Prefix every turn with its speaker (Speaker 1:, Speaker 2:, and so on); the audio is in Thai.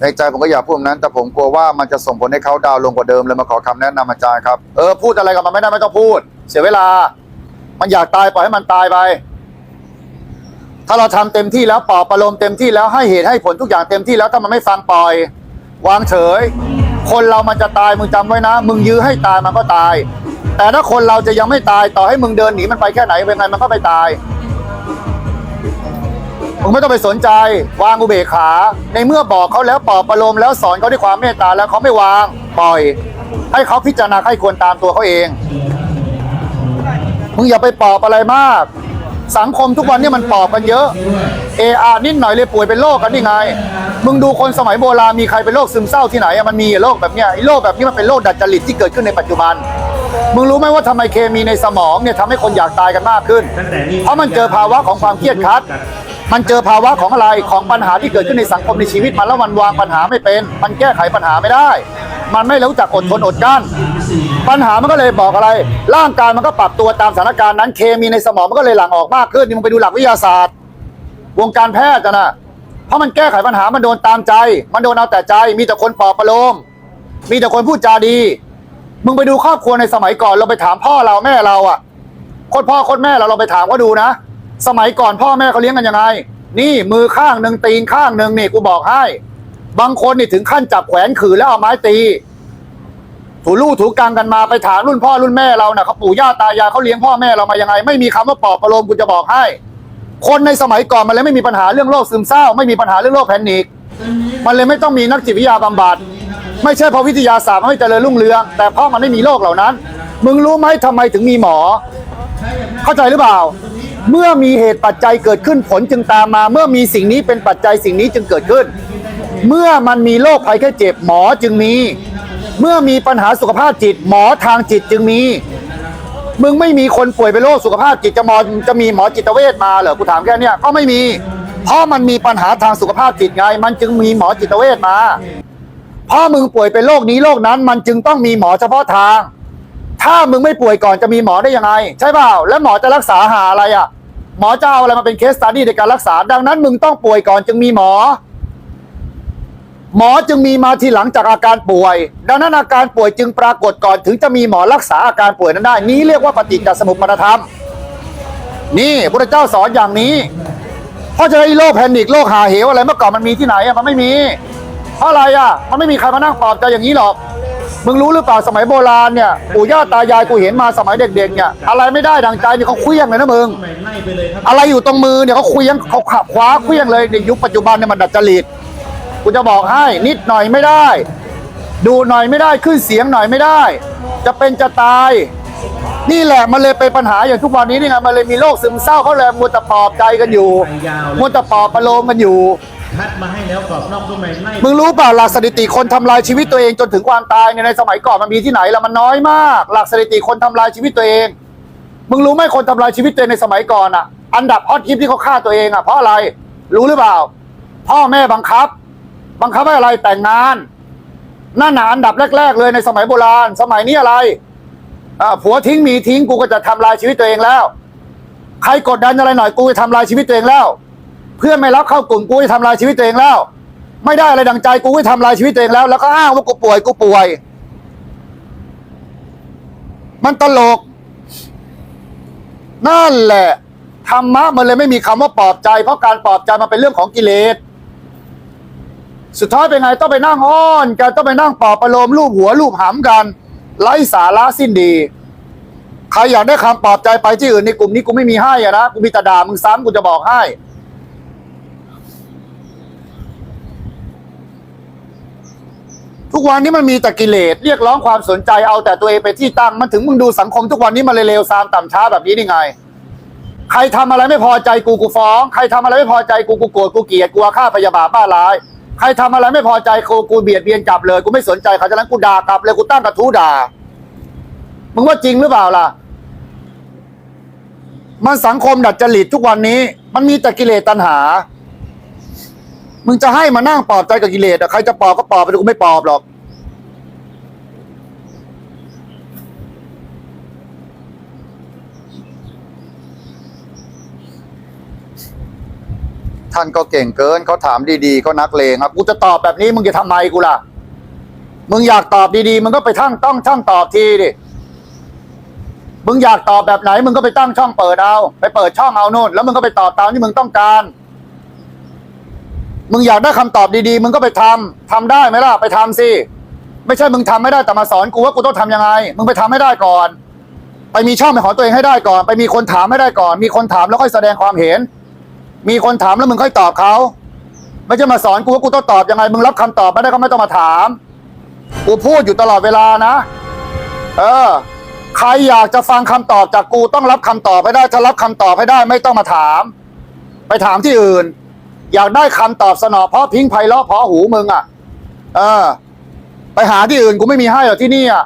Speaker 1: ในใจผมก็อยากพูดแบบนั้น แต่ผมกลัวว่ามันจะส่งผลให้เขาดาวลงกว่าเดิมเลยมาขอคำแนะนำอาจารย์ครับเออพูดอะไรกับมันไม่ได้ไม่ต้องพูด เสียเวลา มันอยากตายปล่อยให้มันตายไป ถ้าเราทำเต็มที่แล้วปลอบประโลมเต็มที่แล้วให้เหตุให้ผลทุกอย่างเต็มที่แล้วถ้ามันไม่ฟังปล่อย วางเฉย คนเรามันจะตายมึงจำไว้นะ มึงยื้อให้ตายมันก็ตาย แต่ถ้าคนเราจะยังไม่ตายต่อให้มึงเดินหนีมันไปแค่ไหนเป็นไงมันก็ไปตาย มึงไม่ต้องไปสนใจ วางอุเบกขา ในเมื่อบอกเขาแล้วปลอบประโลมแล้วสอนเขาด้วยความเมตตาแล้วเขาไม่วางปล่อย ให้เขาพิจารณาให้ควรตามตัวเขาเองมึงอย่าไปปลอบอะไรมาก สังคมทุกวันนี้มันปลอบกันเยอะเออานิดหน่อยเลยป่วยเป็นโรคกันนี่ไง มึงดูคนสมัยโบราณมีใครเป็นโรคซึมเศร้าที่ไหนอะมันมีโรคแบบเนี้ยโรคแบบนี้มันเป็นโรคดัดจริตที่เกิดขึ้นในปัจจุบันมึงรู้ไหมว่าทำไมเคมีในสมองเนี่ยทำให้คนอยากตายกันมากขึ้น เพราะมันเจอภาวะของความเครียดคัด มันเจอภาวะของอะไรของปัญหาที่เกิดขึ้นในสังคมในชีวิตมันแล้วมันวางปัญหาไม่เป็น มันแก้ไขปัญหาไม่ได้ มันไม่รู้จักอดทนอดกั้น ปัญหามันก็เลยบอกอะไร ร่างกายมันก็ปรับตัวตามสถานการณ์นั้นเคมีในสมองมันก็เลยหลั่งออกมากขึ้นนี่มึงไปดูหลักวิทยาศาสตร์ วงการแพทย์อะนะเพราะมันแก้ไขปัญหามันโดนตามใจ มันโดนเอาแต่ใจ มีแต่คนปลอบประโลมมีแต่คนพูดจาดี มึงไปดูครอบครัวในสมัยก่อนเราไปถามพ่อเราแม่เราอะคตรพ่อคตรแม่เราเราไปถามเขาดูนะ สมัยก่อนพ่อแม่เขาเลี้ยงกันยังไง นี่มือข้างหนึ่งตีนข้างหนึ่งนี่กูบอกให้ บางคนนี่ถึงขั้นจับแขวนขืนแล้วเอาไม้ตี ถูลู่ถูกังกันมาไปถามรุ่นพ่อรุ่นแม่เราน่ะเขาปู่ย่าตายายเขาเลี้ยงพ่อแม่เรามายังไง ไม่มีคำว่าปลอบประโลมกูจะบอกให้ คนในสมัยก่อนมันเลยไม่มีปัญหาเรื่องโรคซึมเศร้า ไม่มีปัญหาเรื่องโรคแพนิคมันเลยไม่ต้องมีนักจิตวิทยาบำบัดไม่ใช่เพราะวิทยาศาสตร์มันไม่เจริญรุ่งเรือง แต่เพราะมันไม่มีโรคเหล่านั้น มึงรู้ไหมทำไมถึงมีหมอ เข้าใจหรือเปล่า เมื่อมีเหตุปัจจัยเกิดขึ้นผลจึงตามมา เมื่อมีสิ่งนี้เป็นปัจจัยสิ่งนี้จึงเกิดขึ้น เมื่อมันมีโรคภัยแค่เจ็บหมอจึงมี เมื่อมีปัญหาสุขภาพจิต หมอทางจิตจึงมี มึงไม่มีคนป่วยเป็นโรคสุขภาพจิตจะหมอจะมีหมอจิตเวชมาเหรอกูถามแค่เนี้ยก็ไม่มี เพราะมันมีปัญหาทางสุขภาพจิตไง มันจึงมีหมอจิตเวชมาเพราะมึงป่วยเป็นโรคนี้โรคนั้น มันจึงต้องมีหมอเฉพาะทางถ้ามึงไม่ป่วยก่อนจะมีหมอได้ยังไง ใช่เปล่า แล้วหมอจะรักษาหาอะไรอะ หมอจะเอาอะไรมาเป็นเคสตัดดี้ในการรักษา ดังนั้นมึงต้องป่วยก่อนจึงมีหมอ หมอจึงมีมาทีหลังจากอาการป่วย ดังนั้นอาการป่วยจึงปรากฏก่อนถึงจะมีหมอรักษาอาการป่วยนั้นได้ นี้เรียกว่าปฏิจจสมุปบาทธรรม นี่พระเจ้าสอนอย่างนี้ เพราะฉะนั้นโรคแพนิคโรคหาเหวอะไรเมื่อก่อนมันมีที่ไหนอะมันไม่มี เพราะอะไรอะมันไม่มีใครมานั่งปลอบใจอย่างนี้หรอก มึงรู้หรือเปล่าสมัยโบราณเนี่ยปู่ย่าตายายกูเห็นมาสมัยเด็กๆเนี่ยอะไรไม่ได้ดังใจเนี่ยเขาเคลี้ยงเลยนะมึงอะไรอยู่ตรงมือเนี่ยเขาเคลี้ยงเขาขับคว้าเคลี้ยงเลยในยุคปัจจุบันเนี่ยมันดัดจริตกูจะบอกให้นิดหน่อยไม่ได้ ดูหน่อยไม่ได้ขึ้นเสียงหน่อยไม่ได้ จะเป็นจะตาย นี่แหละมันเลยเป็นปัญหาอย่างทุกวันนี้นี่ไงมันเลยมีโรคซึมเศร้าเขาเลยมัวแต่ปลอบใจกันอยู่มัวแต่ปลอบประโลมกันอยู่
Speaker 2: คัดมาให้แล้วกรอบนอกนุ่มในไล่
Speaker 1: มึงรู้เปล่าหลักสถิติคนทำลายชีวิตตัวเองจนถึงความตายเนี่ยในสมัยก่อนมันมีที่ไหนละมันน้อยมาก หลักสถิติคนทำลายชีวิตตัวเอง มึงรู้ไหมคนทำลายชีวิตตัวเองในสมัยก่อนอะ อันดับฮอตฮิตที่เขาฆ่าตัวเองอะเพราะอะไรรู้หรือเปล่า พ่อแม่บังคับ บังคับให้อะไรแต่งงานนั่นหนาอันดับแรก ๆ เลยในสมัยโบราณ สมัยนี้อะไรอผัวทิ้งเมียทิ้งกูก็จะทำลายชีวิตตัวเองแล้ว ใครกดดันอะไรหน่อยกูจะทำลายชีวิตตัวเองแล้ว เพื่อนไม่รับเข้ากลุ่มกูจะทำลายชีวิตตัวเองแล้ว ไม่ได้อะไรดังใจกูจะทำลายชีวิตตัวเองแล้ว แล้วก็อ้างว่ากูป่วยกูป่วย มันตลก นั่นแหละธรรมะมันเลยไม่มีคำว่าปลอบใจ เพราะการปลอบใจมันเป็นเรื่องของกิเลส สุดท้ายเป็นไงต้องไปนั่งอ้อนกันต้องไปนั่งปลอบประโลมรูปหัวรูปหำกันไร้สาระสิ้นดี ใครอยากได้คำปลอบใจไปที่อื่นในกลุ่มนี้กูไม่มีให้อะนะกูมีแต่ด่ามึงซ้ำกูจะบอกให้ ทุกวันนี้มันมีแต่กิเลสเรียกร้องความสนใจเอาแต่ตัวเองไปที่ตั้งมันถึงมึงดูสังคมทุกวันนี้มันเลยเลวซามต่ำช้าแบบนี้นี่ไง ใครทำอะไรไม่พอใจกูกูฟ้อง ใครทำอะไรไม่พอใจกูกูโกรธกูเกลียดกูอาฆาตพยาบาทบ้าร้าย ใครทำอะไรไม่พอใจกูกูเบียดเบียนกลับเลยกูไม่สนใจเขาฉะนั้นกูด่ากลับเลยกูตั้งกระทู้ด่า มึงว่าจริงหรือเปล่าล่ะมันสังคมดัดจริตทุกวันนี้ มันมีแต่กิเลสตัณหา มึงจะให้มานั่งปลอบใจกับกิเลสอะใครจะปลอบก็ปลอบไปแต่กูไม่ปลอบหรอก ท่านก็เก่งเกินเขาถามดีๆก็นักเลงครับกูจะตอบแบบนี้มึงจะทำไมกูล่ะ มึงอยากตอบดีๆมึงก็ไปทั้งต้องช่องตอบทีดิมึงอยากตอบแบบไหน มึงก็ไปตั้งช่องเปิดเอา ไปเปิดช่องเอาโน่นแล้วมึงก็ไปตอบตามที่มึงต้องการ มึงอยากได้คำตอบดีๆ มึงก็ไปทำทำได้ไหมล่ะ ไปทำสิ ไม่ใช่มึงทำไม่ได้แต่มาสอนกูว่ากูต้องทำยังไง มึงไปทำให้ได้ก่อน ไปมีช่องเป็นของตัวเองให้ได้ก่อน ไปมีคนถามให้ได้ก่อน มีคนถามแล้วค่อยแสดงความเห็น มีคนถามแล้วมึงค่อยตอบเขา ไม่ใช่มาสอนกูว่ากูต้องตอบยังไง มึงรับคำตอบไม่ได้ก็ไม่ต้องมาถาม กูพูดอยู่ตลอดเวลานะ เออ ใครอยากจะฟังคำตอบจากกูต้องรับคำตอบให้ได้ ถ้ารับคำตอบให้ได้ไม่ต้องมาถาม ไปถามที่อื่น อยากได้คำตอบสนอเพราะพิงไพเราะเพราะหูมึงอะ เออ ไปหาที่อื่นกูไม่มีให้หรอกที่นี่อะ